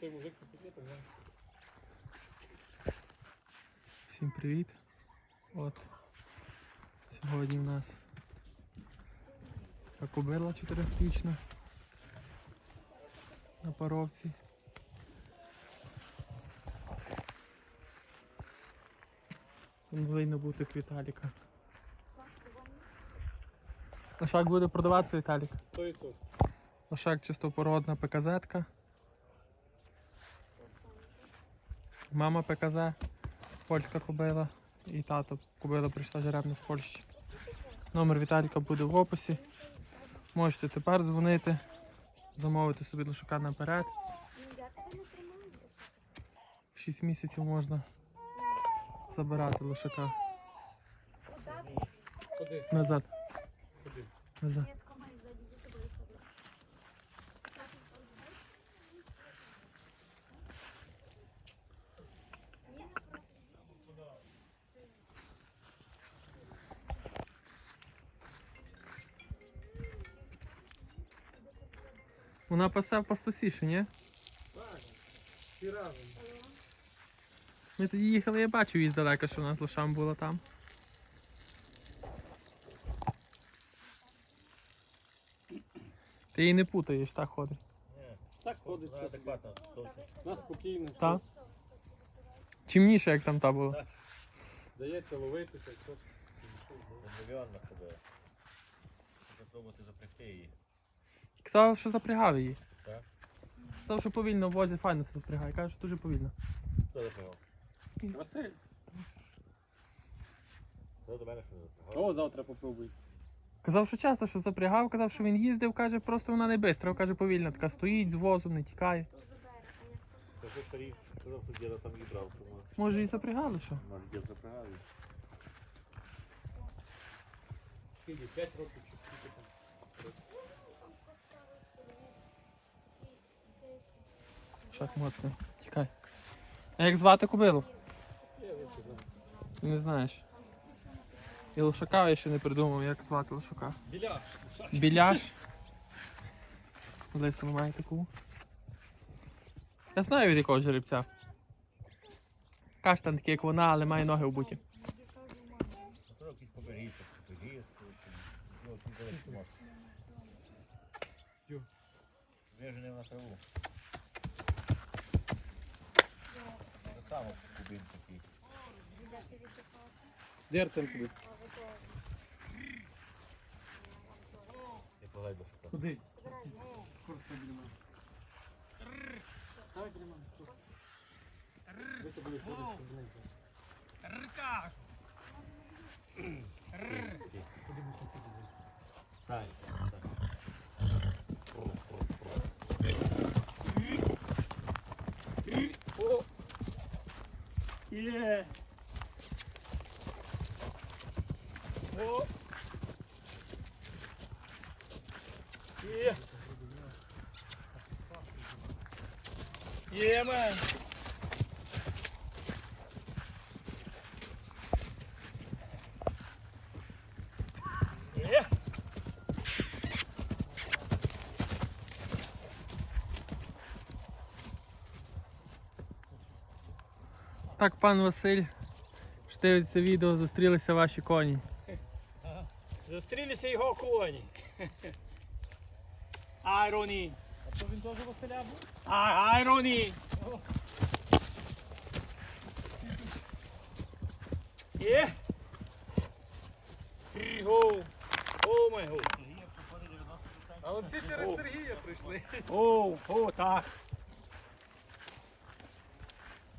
той мужик то знаєш. Всім привіт. От. Сьогодні в нас кобила чотирьохрічна на паровці. Повинно бути Віталіка. Лошак буде продаватися Віталік. Сто відсотків. Лошак чистопородна ПКЗ-ка. Мама ПКЗ, польська кобила і тато кобила прийшла жеребна з Польщі. Номер Віталіка буде в описі. Можете тепер дзвонити, замовити собі лошака наперед. 6 місяців можна забирати лошака. Назад, назад. Вона пасе в пастусіше, ні? Так, всі разом. Ми тоді їхали, я бачив її здалека, що у нас лошам було там. Ти її не путаєш, так ходить. Так ходить все. адекватно. У нас спокійно, все. Так. Чимніше, як там та було. Так. Дається ловитися, хто. Мільйон на себе. Попробувати запрягти її. Казав, що запрягав її. Так. Казав, що повільно в возі файно себе запрягає. Каже, що дуже повільно. Хто запрягав? Василь. Хто до мене що запрягав? О, завтра попробуй. Казав, що часто що запрягав, казав, що він їздив, каже, просто вона не бистра, каже, повільно, така стоїть з возом, не тікає. Це вже старі, казав, що діда там її брав, тому Може і запрягали, що? може дід запрягав. Скільки? 5 років чи скільки там. Шак моцний. Тікай. А як звати кобилу? Не знаєш. І лошака я ще не придумав, як звати лошака. Біляш. Біляш. Леся має таку. Я знаю від якого жеребця. Каштан такий, як вона, але має ноги в буті. Вижене на траву. Так само кубин такий. Дертем тобі. Я погладь лошака. Куди? Скоро біля мене. Давай біля мене, скоро. Де це буде ходити? Куди будеш ходити? Так, так. О! Є! О! Є! Є, мен! Є! Так, пан Василь, що дивиться відео, зустрілися ваші коні. Зустрілися його коні. Айроні. А то він теж Василя був? Айроні. Є. Го. О, май го. А от всі через Сергія прийшли. О, о, так.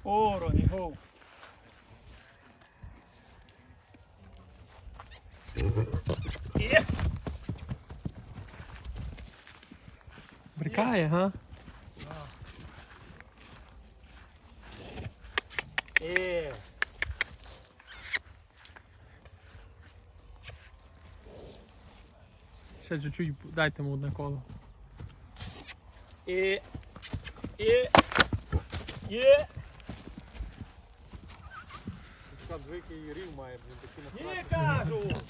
О, Роні, го. Брикає, га? Є. Ще чуть-чуть дайте йому одне коло. Є. Є. Є. Двикий рів має, блін, такі на Є, кажу.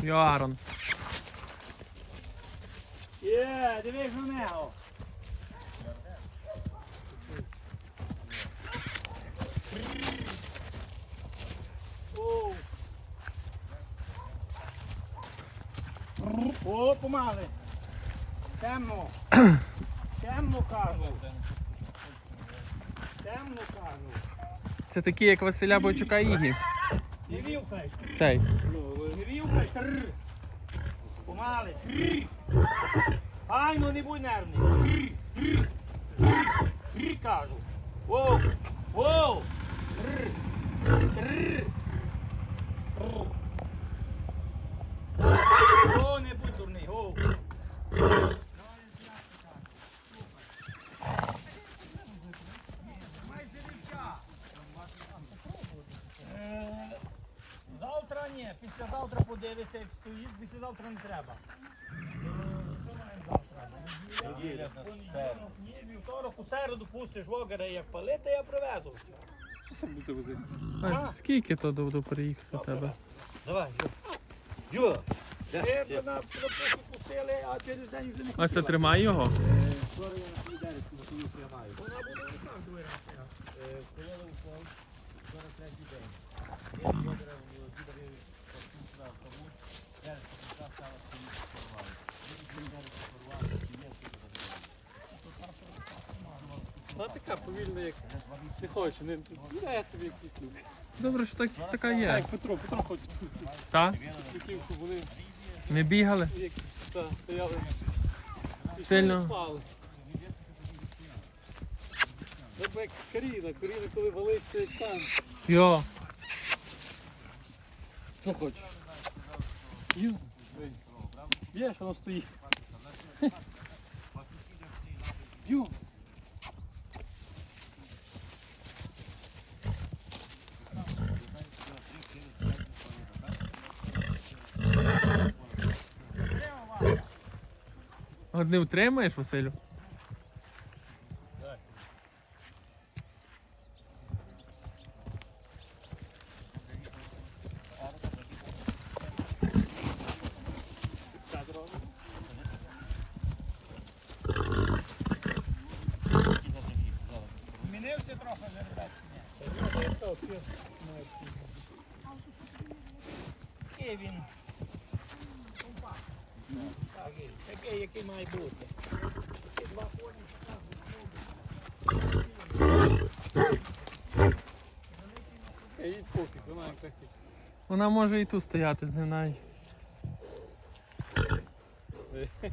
Йоарон. Є, дивись на нього. Оу. О, помали. Темно. Темно кажу. Темно кажу. Це такі, як Василя Бойчука Ігі. Не вівкай. Цей. Не вівкай. Тррр. Помали. Тррр. Ай, ну не будь нервний. Кажу. Воу. Воу. Тррр. Тррр. О, не будь дурний. Воу. Е, Завтра ні, післязавтра подивися, як стоїть, післязавтра не треба. Е, Що маємо завтра? Ні, вівторок, у середу пустиш вогера, як палити, я привезу. А, скільки то до приїхати до тебе? Давай, Йо. Ще б на пропуску пустили, а через день вже не Ось це тримай його. Скоро я на бо їх тримаю. Вона буде у руках дивитися. Коли у пол, зараз третій день. Я добре, дідові послухав тому, зараз після стала стоїть порвали. Він зараз порвали, і є Вона як не хоче, не я собі люк. Добре, що так, така є. Так, Петро, Петро хоче Та? вони Не бігали. як та, стояли. і Сильно. не спали. Тобто як Каріна, Каріна коли валиться як там. Йо. Що хочеш? Ю. Є, що воно стоїть. Ю. не втримаєш, Василю? Змінився трохи жеребець? Такий, який має бути. Такі два коні. Їй поки, вона може і тут стояти з ним навіть.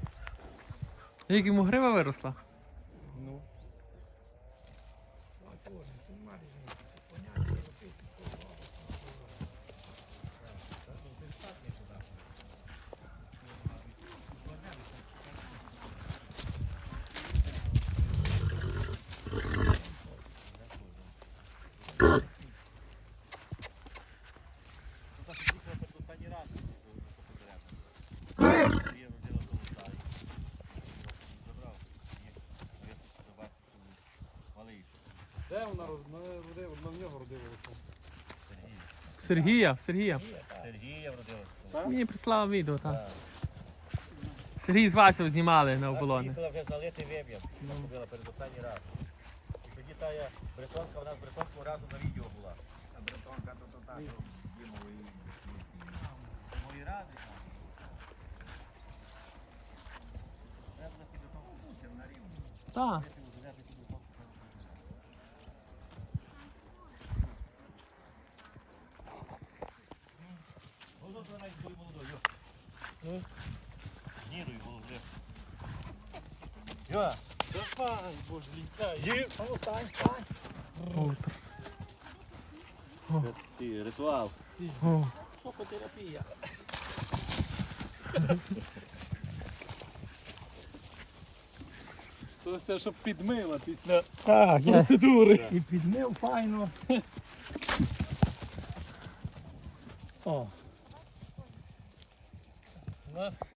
Як йому грива виросла? Ну. останній раз. Я родила тому старий. Забрав. Ні, собаку малий. Де вона род- вона родила? Вона в нього родилася. Сергія, Сергія. Сергія вродила. Мені прислав відео, так. Сергій з Васю знімали на оболони. Їхала вже залити виб'єм. Робила перед останній раз. І тоді та я бретонка, вона з бретонкою разом на відео була. А бретонка то то так, Дімової. Мої ради. Я на рівні. Так. Ну, завтра Нірою було вже. Йо! Давай, боже! А ну стань, ритуал. о. Шокотерапія. То все, щоб підмила після Так, процедури. і підмив файно. О. love.